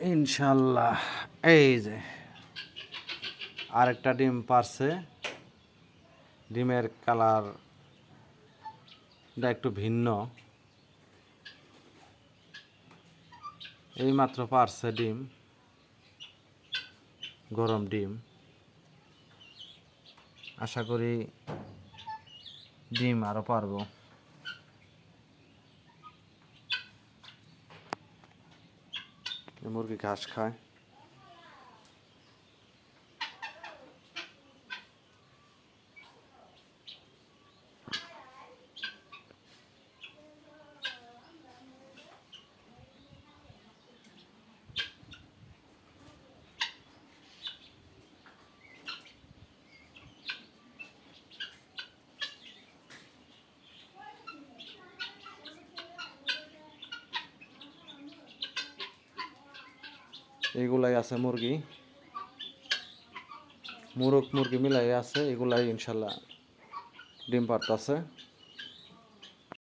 ইনশাল্লাহ, এই যে আরেকটা ডিম পারছে। ডিমের কালার একটু ভিন্ন। এই মাত্র পারছে ডিম, গরম ডিম। আশা করি ডিম আরও পারব। মুরগি ঘাস খায়। এগুলাই আছে মুরগি। মুরগ মুরগি মিলাই আছে এগুলাই ইনশাল্লাহ ডিম পারতাছে